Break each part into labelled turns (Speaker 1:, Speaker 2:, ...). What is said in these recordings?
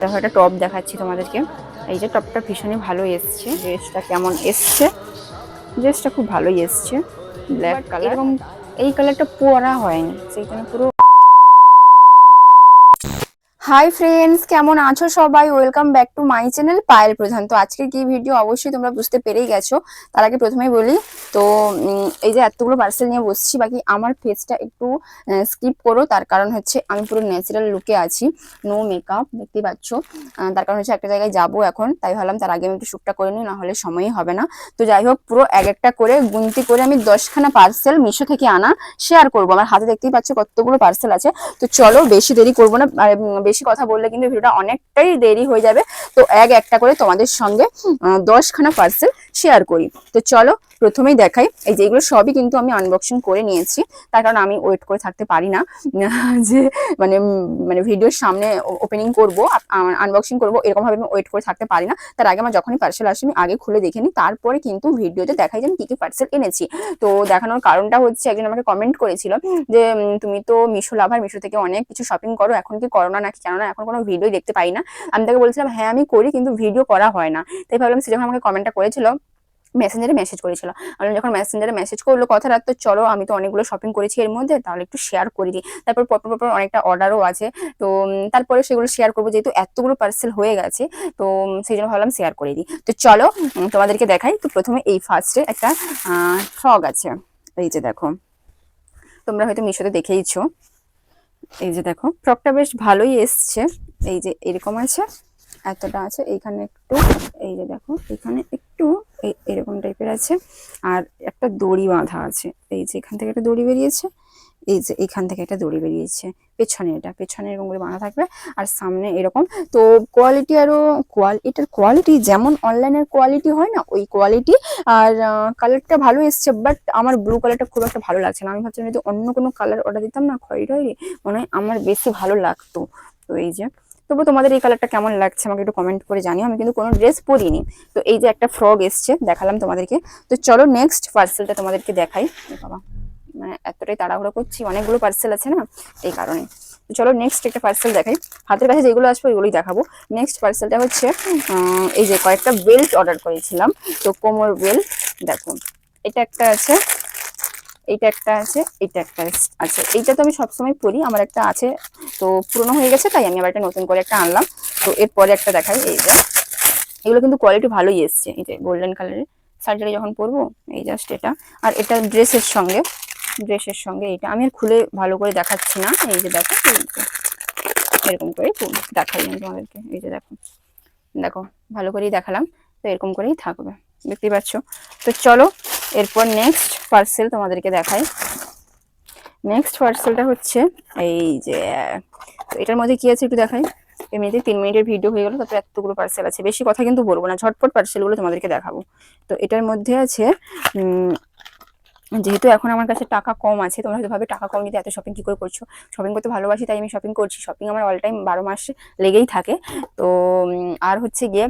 Speaker 1: দেখো একটা টপ দেখাচ্ছি তোমাদেরকে। এই যে টপটা ভীষণই ভালো এসছে। ড্রেসটা কেমন এসছে? ড্রেসটা খুব ভালোই এসছে। ব্ল্যাক কালার এবং এই কালারটা পরা হয়নি। সেই জন্য পুরো হাই ফ্রেন্ডস কেমন আছো সবাই? Welcome back to my channel Payel Pradhan. তো আজকে কি ভিডিও অবশ্যই তোমরা বুঝতে পেরেই গেছো। তার আগে প্রথমেই বলি তো এই যে এতগুলো পার্সেল নিয়ে বসছি বাকি আমার ফেসটা একটু স্কিপ করো। তার কারণ হচ্ছে আমি পুরো ন্যাচারাল লুকে আছি। নো মেকআপ দেখতেই পাচ্ছ। তার কারণ হচ্ছে একটা জায়গায় যাব এখন। তাই ভাবলাম তার আগে আমি একটু শ্যুটটা করে নিই নাহলে সময়ই হবে না। তো যাই হোক পুরো এক একটা করে গুনতি করে আমি দশখানা পার্সেল মিশো থেকে আনা শেয়ার করব। আমার হাতে দেখতেই পাচ্ছ কতগুলো পার্সেল আছে। তো চলো বেশি দেরি করব না আর, উম, বেশি কথা বললে কিন্তু ভিডিওটা অনেকটাই দেরি হয়ে যাবে। তো এক একটা করে তোমাদের সঙ্গে দশখানা পার্সেল শেয়ার করি। তো চলো প্রথমেই দেখাই। এই যে এগুলো সবই কিন্তু আমি আনবক্সিং করে নিয়েছি। তার কারণ আমি ওয়েট করে থাকতে পারি না। যে মানে মানে ভিডিওর সামনে ওপেনিং করব আনবক্সিং করব এরকম ভাবে আমি ওয়েট করে থাকতে পারি না। তার আগে আমার যখনই পার্সেল আসে, আমি আগে খুলে দেখে নিই। তারপরে কিন্তু ভিডিওতে দেখাই যে আমি কি কি পার্সেল এনেছি। তো দেখানোর কারণটা হচ্ছে, একজন আমাকে কমেন্ট করেছিল যে তুমি তো মিশো লাভার মিশো থেকে অনেক কিছু শপিং করো। এখন কি করো না নাকি? কেননা এখন কোনো ভিডিও দেখতে পাই না। আমি তাকে বলছিলাম হ্যাঁ আমি করি, কিন্তু ভিডিও করা হয় না। তাই ভাবলাম, সে যখন আমাকে কমেন্টটা করেছিল মেসেঞ্জারে মেসেজ করেছিল। যখন মেসেঞ্জারে মেসেজ করল কথা রাখতো চলো আমি তো অনেকগুলো শপিং করেছি এর মধ্যে, তাহলে একটু শেয়ার করে দিই। তারপর পরপর পরপর অনেকটা অর্ডারও আছে। তো তারপরে সেগুলো শেয়ার করব, যেহেতু এতগুলো পার্সেল হয়ে গেছে, তো সেই জন্য ভাবলাম শেয়ার করে দিই। তো চলো তোমাদেরকে দেখাই, তো প্রথমে এই ফার্স্টে একটা ফ্রগ আছে। এই যে দেখো, তোমরা হয়তো মিশোতে দেখেইছো। এই যে দেখো ফ্রকটা বেশ ভালোই এসছে। এই যে এরকম আছে। এতটা আছে, এইখানে একটু, এই যে দেখো এখানে একটু এরকম টাইপের আছে। আর একটা দড়ি বাঁধা আছে, এই যে এখান থেকে একটা দড়ি বেরিয়েছে, এই যে এখান থেকে একটা দড়ি বেরিয়েছে, পেছনে এটা, পেছনে এরকম করে বাঁধা থাকবে, আর সামনে এরকম। তো কোয়ালিটি আরও কোয়াল এটার কোয়ালিটি যেমন অনলাইনের কোয়ালিটি হয় না, ওই কোয়ালিটি আর কালারটা ভালো এসছে বাট আমার ব্লু কালারটা খুব একটা ভালো লাগছে না। আমি ভাবছিলাম যদি অন্য কোনো কালার অর্ডার দিতাম না খয়েরি মনে হয় আমার বেশি ভালো লাগতো। তো এই যে তবু তোমাদের এই কালারটা কেমন লাগছে আমাকে একটু কমেন্ট করে জানিও। আমি কিন্তু কোনো ড্রেস পরিনি। তো এই যে একটা ফ্রক এসছে, দেখালাম তোমাদেরকে। তো চলো নেক্সট পার্সেলটা তোমাদেরকে দেখাই। বাবা মানে এতটাই তাড়াহুড়ো করছি, অনেকগুলো পার্সেল আছে না এই কারণে। তো চলো নেক্সট একটা পার্সেল দেখাই। হাতের কাছে যেগুলো আসবে ওইগুলোই দেখাবো। নেক্সট পার্সেলটা হচ্ছে এই যে কয়েকটা বেল্ট অর্ডার করেছিলাম। তো কোমর বেল্ট দেখো, এটা একটা আছে এইটা একটা আছে, এইটা একটা আছে। এইটা তো আমি সবসময় পরি, আমার একটা আছে, তো পুরনো হয়ে গেছে, তাই আমি আবার একটা নতুন করে একটা আনলাম। তো এরপরে একটা দেখাই, এই যে। এগুলো কিন্তু কোয়ালিটি ভালোই এসছে, এই যে গোল্ডেন কালারের সার্জারি যখন পরবো? এই জাস্ট এটা। আর এটা ড্রেসের সঙ্গে ড্রেসের সঙ্গে এটা আমি আর খুলে ভালো করে দেখাচ্ছি না, এই যে দেখো এরকম করে দেখাই আমি তোমাদেরকে, এই যে দেখো। দেখো, ভালো করেই দেখালাম, তো এরকম করেই থাকবে। দেখতেই পাচ্ছ? তো চলো এরপর নেক্সট পার্সেল তোমাদেরকে দেখাই। নেক্সট পার্সেলটা হচ্ছে এই যে এটার মধ্যে কি আছে একটু দেখাই। এমনিতে তিন মিনিটের ভিডিও হয়ে গেল, তারপরে এতগুলো পার্সেল আছে। বেশি কথা কিন্তু বলব না, ঝটপট পার্সেলগুলো তোমাদেরকে দেখাবো। তো এটার মধ্যে আছে যেহেতু এখন আমার কাছে টাকা কম আছে, তোমরা হয়তো ভাবে টাকা কম নিতে এত শপিং কি করে করছ? শপিং করতে ভালোবাসি, তাই আমি শপিং করছি। শপিং আমার অল টাইম বারো মাস লেগেই থাকে। তো আর হচ্ছে গিয়ে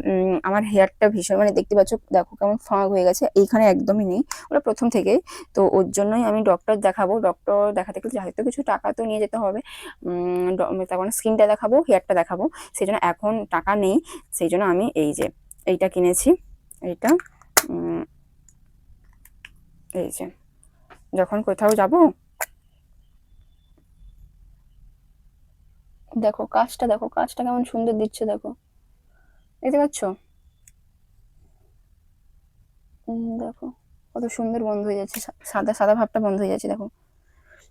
Speaker 1: আমার হেয়ারটা ভীষণ মানে দেখতে পাচ্ছ, দেখো কেমন ফাঁক হয়ে গেছে। এইখানে একদমই নেই, ওটা প্রথম থেকেই। তো ওর জন্যই আমি ডক্টর দেখাবো। ডক্টর দেখাতে গেলে হয়তো কিছু টাকা তো নিয়ে যেতে হবে। তখন স্কিনটা দেখাবো হেয়ারটা দেখাবো। সেই জন্য এখন টাকা নেই। সেই জন্য আমি এই যে, এইটা কিনেছি। এইটা এই যে। যখন কোথাও যাব, দেখো কাজটা দেখো কাজটা কেমন সুন্দর দিচ্ছে, দেখো। দেখতে পাচ্ছ? দেখো, কত সুন্দর বন্ধ হয়ে যাচ্ছে সাদা সাদা ভাবটা বন্ধ হয়ে যাচ্ছে, দেখো।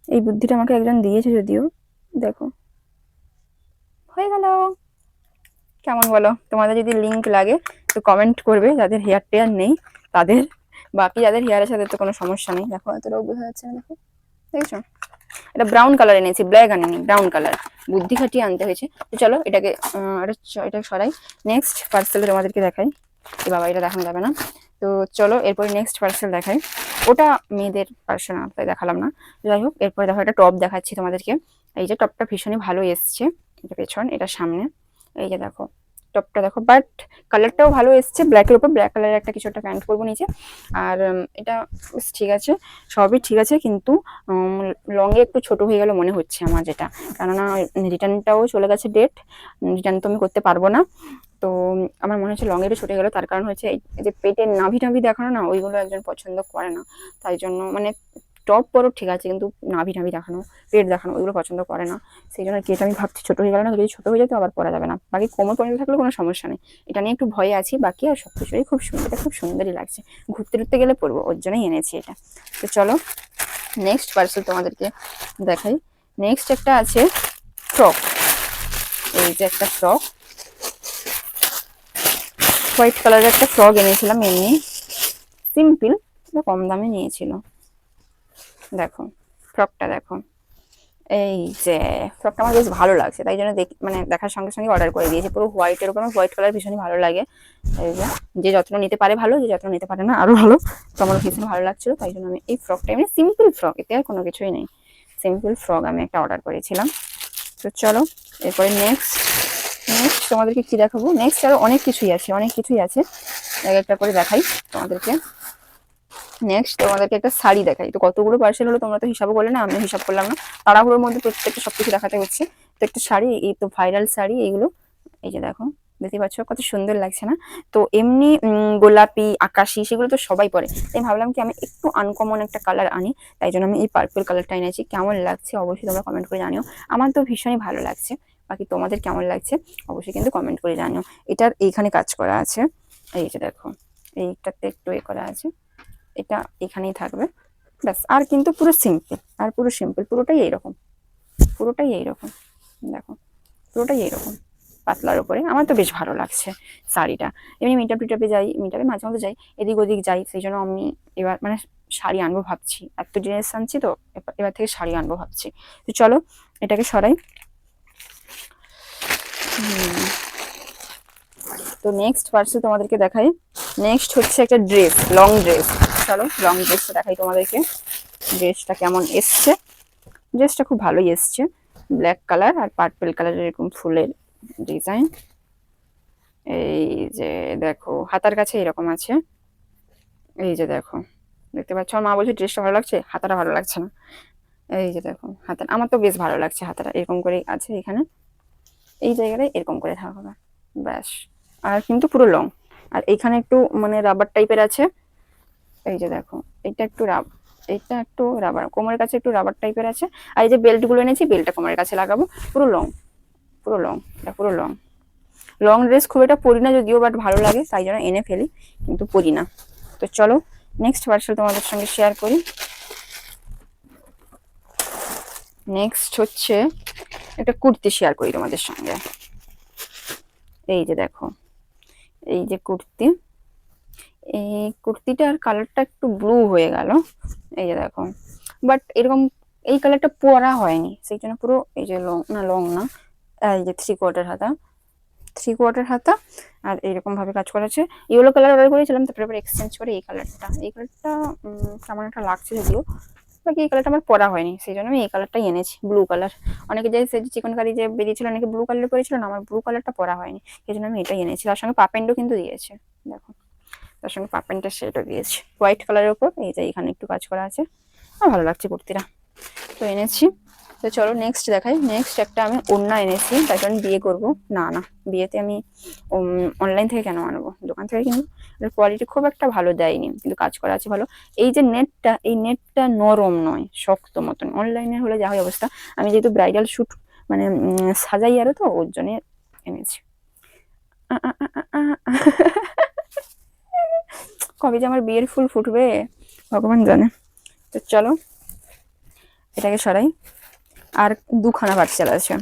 Speaker 1: এই বুদ্ধিটা আমাকে একজন দিয়েছে যদিও, দেখো। হয়ে গেল। কেমন বলো? তোমাদের যদি লিংক লাগে তো কমেন্ট করবে, যাদের হেয়ার টেয়ার নেই, তাদের বাকি যাদের হেয়ার আছে তাদের তো কোনো সমস্যা নেই। দেখো এতটাও বোঝা যাচ্ছে না, দেখো। দেখছ? এটা ব্রাউন কালার এনেছি ব্ল্যাক আনিনি ব্রাউন কালার বুদ্ধি খাটিয়ে আনতে হয়েছে। তো চলো, এটাকে এটা সরাই। নেক্সট পার্সেল তোমাদেরকে দেখাই। এ বাবা, এটা দেখানো যাবে না। তো চলো, এরপরে নেক্সট পার্সেল দেখাই। ওটা মেয়েদের পার্সেল তাই দেখালাম না। যাই হোক, এরপরে দেখো, একটা টপ দেখাচ্ছি তোমাদেরকে। এই যে টপটা ভীষণই ভালো এসছে। এটা পেছন, এটা সামনে। এই যে দেখো টপটা দেখো বাট কালারটাও ভালো এসছে ব্ল্যাকের উপর ব্ল্যাক কালারের একটা কিছু একটা প্যান্ট করব নিচে। আর এটা ঠিক আছে, সবই ঠিক আছে, কিন্তু লংয়ে একটু ছোট হয়ে গেল মনে হচ্ছে আমার যেটা। কেননা রিটার্নটাও চলে গেছে ডেট রিটার্ন তো আমি করতে পারব না। তো, আমার মনে হচ্ছে লং একটু ছোট গেল, তার কারণ হচ্ছে এই যে পেটের নাভি নাভি দেখানো না, ওইগুলো একজন পছন্দ করে না। তাই জন্য মানে টপ পরো ঠিক আছে, কিন্তু নাভি নাভি দেখানো পেট দেখানো, ওইগুলো পছন্দ করে না। সেই জন্য কি এটা আমি ভাবছি, ছোটো হয়ে গেল না, যদি ছোটো হয়ে যায় তো আবার পরা যাবে না। বাকি কোমর পর্যন্ত থাকলে কোনো সমস্যা নেই। এটা নিয়ে একটু ভয়ে আছি, বাকি আর সব কিছুই খুব সুন্দর, এটা খুব সুন্দরই লাগছে। ঘুরতে টুরতে গেলে পরবো, ওর জন্যই এনেছি এটা। তো চলো নেক্সট পার্সেল তোমাদেরকে দেখাই। নেক্সট একটা আছে ফ্রক এই যে একটা ফ্রক হোয়াইট কালারের একটা ফ্রক এনেছিলাম, এমনি। সিম্পল কম দামে নিয়েছিল। দেখো ফ্রকটা দেখো। এই যে ফ্রকটা আমার বেশ ভালো লাগছে, তাই জন্য দেখ মানে দেখার সঙ্গে সঙ্গে অর্ডার করে দিয়েছি। পুরো হোয়াইটের উপর আমার হোয়াইট কালার ভীষণই ভালো লাগে। এই যে যত্ন নিতে পারে ভালো, যে যত্ন নিতে পারে না আরও ভালো। তো আমার ভীষণ ভালো লাগছিল, তাই জন্য আমি এই ফ্রকটা এমনি সিম্পল ফ্রক এতে আর কোনো কিছুই নেই। সিম্পল ফ্রক আমি একটা অর্ডার করেছিলাম। তো চলো, এরপরে নেক্সট নেক্সট তোমাদেরকে কি দেখাবো? নেক্সট আরও অনেক কিছুই আছে, অনেক কিছুই আছে। এক একটা করে দেখাই তোমাদেরকে। নেক্সট তোমাদেরকে একটা শাড়ি দেখাই। তো কতগুলো পার্সেল হলো তোমরা তো হিসাবও করলে না আমি হিসাব করলাম না। তাড়াহুড়োর মধ্যে প্রত্যেকটা সবকিছু দেখাতে হচ্ছে। তো একটা শাড়ি, এই তো ভাইরাল শাড়ি, এইগুলো। এই যে দেখো দেখতে পাচ্ছ কত সুন্দর লাগছে না? তো এমনি গোলাপি, আকাশি, সেগুলো তো সবাই পরে। তাই ভাবলাম কি আমি একটু আনকমন একটা কালার আনি, তাই জন্য আমি এই পার্পল কালারটা এনেছি। কেমন লাগছে অবশ্যই তোমরা কমেন্ট করে জানিও। আমার তো ভীষণই ভালো লাগছে। বাকি তোমাদের কেমন লাগছে অবশ্যই কিন্তু কমেন্ট করে জানিও। এটার এইখানে কাজ করা আছে। এই যে দেখো, এইটাতে একটু এ করা আছে। এটা এখানেই থাকবে। ব্যাস, আর কিন্তু পুরো সিম্পল আর পুরো সিম্পল পুরোটাই এইরকম। পুরোটাই এইরকম, দেখো, পুরোটাই এইরকম, পাতলার উপরে। আমার তো বেশ ভালো লাগছে শাড়িটা। এমনি মিটাপ টিটাপে যাই মিটাপে মাঝে মাঝে যাই, এদিক ওদিক যাই, সেই জন্য আমি এবার মানে শাড়ি আনব ভাবছি। এত জিনিস আনছি তো, এবার- থেকে শাড়ি আনব ভাবছি। তো চলো, এটাকে সরাই। তো নেক্সট পার্সেল তোমাদেরকে দেখাই। নেক্সট হচ্ছে একটা ড্রেস লং ড্রেস চলো লং ড্রেসটা দেখাই তোমাদেরকে। ড্রেসটা কেমন এসছে? ড্রেসটা খুব ভালোই এসছে। ব্ল্যাক কালার আর পার্পেল কালারের এরকম ফুলের ডিজাইন এই যে দেখো, হাতার কাছে এরকম আছে। এই যে দেখো, দেখতে পাচ্ছ? মা বলছে ড্রেসটা ভালো লাগছে? হাতাটা ভালো লাগছে না। এই যে দেখো হাতা আমার তো বেশ ভালো লাগছে হাতাটা। এরকম করে আছে এখানে। এই জায়গাটায় এরকম করে থাকবে ব্যাস। আর কিন্তু পুরো লং আর এইখানে একটু মানে রাবার টাইপের আছে। এই যে দেখো, এটা একটু রাব এটা একটু রাবার কোমরের কাছে একটু রাবার টাইপের আছে। আর এই যে বেল্টগুলো এনেছি বেল্টটা কোমরের কাছে লাগাবো। পুরো লং পুরো লং এটা পুরো লং লং ড্রেস খুব একটা পরি না যদিও বাট ভালো লাগে, তাই জন্য এনে ফেলি, কিন্তু পরি না। তো চলো নেক্সট পার্সেল তোমাদের সঙ্গে শেয়ার করি। নেক্সট হচ্ছে, একটা কুর্তি শেয়ার করি তোমাদের সঙ্গে। এই যে দেখো। এই যে কুর্তি, এই কুর্তিটার কালারটা একটু ব্লু হয়ে গেল। এই যে দেখো। বাট এরকম এই কালারটা পরা হয়নি, সেই জন্য পুরো এই যে লং না লং না, এই যে থ্রি কোয়ার্টার হাতা। থ্রি কোয়ার্টার হাতা, আর এইরকম ভাবে কাজ করা আছে। ইয়েলো কালার অর্ডার করেছিলাম, তারপরে এক্সচেঞ্জ করে এই কালারটা এই কালারটা কেমন একটা লাগছে যদিও বাকি এই কালারটা আমার পরা হয়নি, সেই জন্য আমি এই কালারটাই এনেছি ব্লু কালার অনেকে যে চিকন কারি যে বেরিয়েছিল, অনেকে ব্লু কালার পরেছিল না, আমার ব্লু কালারটা পরা হয়নি, সেই জন্য আমি এটাই এনেছি। তার সঙ্গে পাপেন্টও কিন্তু দিয়েছে, দেখো। তার সঙ্গে পাপেন্টের সেটও দিয়েছে। হোয়াইট কালারের উপর এই যে এখানে একটু কাজ করা আছে। ভালো লাগছে কুর্তিটা। তো এনেছি। তো চলো নেক্সট দেখাই। নেক্সট একটা আমি ওড়না এনেছি তাই জন্য বিয়ে করব। না না, বিয়েতে আমি অনলাইন থেকে কেন আনব? দোকান থেকে কিনবো? কোয়ালিটি খুব একটা ভালো দেয়নি, কিন্তু কাজ করা আছে ভালো। এই যে নেটটা এই নেটটা নরম নয়, শক্ত মতন। অনলাইনে হলে যা হয় অবস্থা। আমি যেহেতু ব্রাইডাল শ্যুট মানে সাজাই আরও তো, ওর জন্য এনেছি। কবে যে আমার বিয়ের ফুল ফুটবে, ভগবান জানে। তো চলো, এটাকে সরাই। আর দুখানা পার্সেল আছে।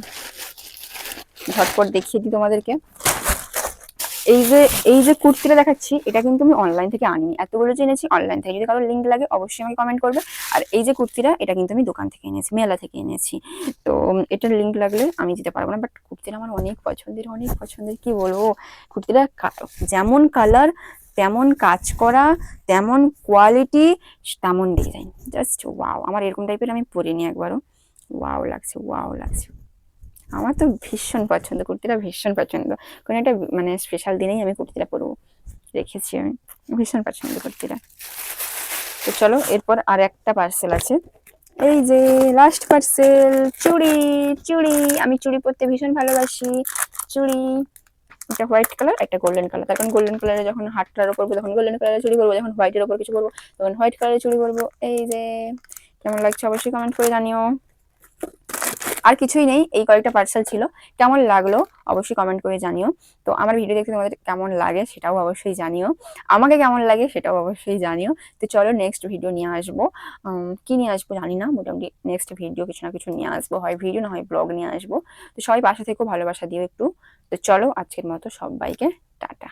Speaker 1: ঝটপট দেখিয়ে দিই তোমাদেরকে। এই যে এই যে কুর্তিটা দেখাচ্ছি, এটা কিন্তু আমি অনলাইন থেকে আনিনি। এতগুলো যে এনেছি অনলাইন থেকে যদি কারও লিঙ্ক লাগে, অবশ্যই আমাকে কমেন্ট করবে। আর এই যে কুর্তিটা, এটা কিন্তু আমি দোকান থেকে এনেছি, মেলা থেকে এনেছি। তো, এটার লিঙ্ক লাগলে আমি দিতে পারব না বাট কুর্তিটা আমার অনেক পছন্দের অনেক পছন্দের, কি বলব? কুর্তিটা যেমন কালার তেমন কাজ করা, তেমন কোয়ালিটি তেমন ডিজাইন জাস্ট ওয়াও আমার এরকম টাইপের আমি পরিনি একবারও। ওয়াও লাগছে ওয়াও লাগছে। আমার তো ভীষণ পছন্দ, কুর্তিটা ভীষণ পছন্দ। কোনো একটা মানে স্পেশাল দিনেই আমি কুর্তিটা পরবো। রেখেছি আমি। ভীষণ পছন্দ কুর্তিটা। তো চলো, এরপর আর একটা পার্সেল আছে। এই যে লাস্ট পার্সেল চুড়ি চুড়ি। আমি চুড়ি পরতে ভীষণ ভালোবাসি। চুড়ি একটা হোয়াইট কালার একটা গোল্ডেন কালার তার কারণ গোল্ডেন কালারে যখন হাট কালার পরবো তখন গোল্ডেন কালারের চুড়ি পরবো। যখন হোয়াইটের ওপর কিছু পরবো, তখন হোয়াইট কালারের চুড়ি পরবো। এই যে, কেমন লাগছে অবশ্যই কমেন্ট করে জানিও। আর কিছুই নেই, এই কয়েকটা পার্সেল ছিল। কেমন লাগল অবশ্যই কমেন্ট করে জানিও। তো আমার ভিডিও দেখতে তোমাদের কেমন লাগে সেটাও অবশ্যই জানিও। আমাকে কেমন লাগে সেটাও অবশ্যই জানিও। তো চলো নেক্সট ভিডিও নিয়ে আসব। কি নিয়ে আসব জানি না, মোটামুটি নেক্সট ভিডিও কিছু না কিছু নিয়ে আসব। হয় ভিডিও না হয় ব্লগ নিয়ে আসব। তো সবাই বাসা থেকেও ভালোবাসা দিও একটু। তো চলো আজকের মতো সবাইকে টাটা।